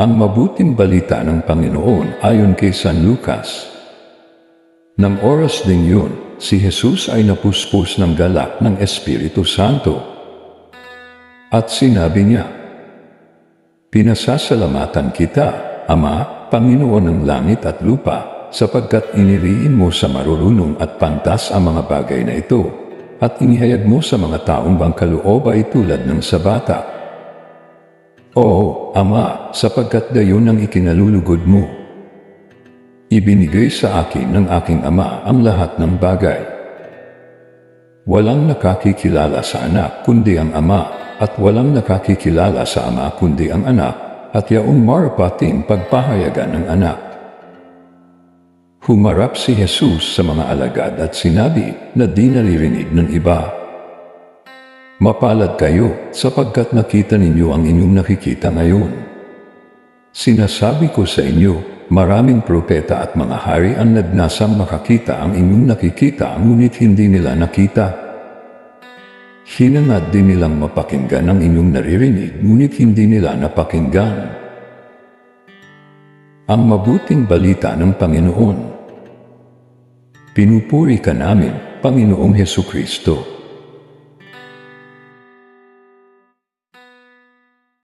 Ang mabuting balita ng Panginoon ayon kay San Lucas. Nang oras din yun, si Jesus ay napuspos ng galak ng Espiritu Santo. At sinabi niya, Pinasasalamatan kita, Ama, Panginoon ng langit at lupa, sapagkat iniriin mo sa marurunong at pantas ang mga bagay na ito, at inihayag mo sa mga taong bangkaloob ay tulad ng sa bata. Oo, Ama, sapagkat gayon ang ikinalulugod mo. Ibinigay sa akin ng aking Ama ang lahat ng bagay. Walang nakakikilala sa anak kundi ang Ama, at walang nakakikilala sa Ama kundi ang anak, at yaong marapating pagpahayagan ng anak. Humarap si Jesus sa mga alagad at sinabi na di naririnig ng iba. Mapalad kayo sapagkat nakita ninyo ang inyong nakikita ngayon. Sinasabi ko sa inyo, maraming propeta at mga hari ang nagnasang makakita ang inyong nakikita ngunit hindi nila nakita. Hinangad din nilang mapakinggan ang inyong naririnig ngunit hindi nila napakinggan. Ang mabuting balita ng Panginoon. Pinupuri ka namin, Panginoong Heso Kristo.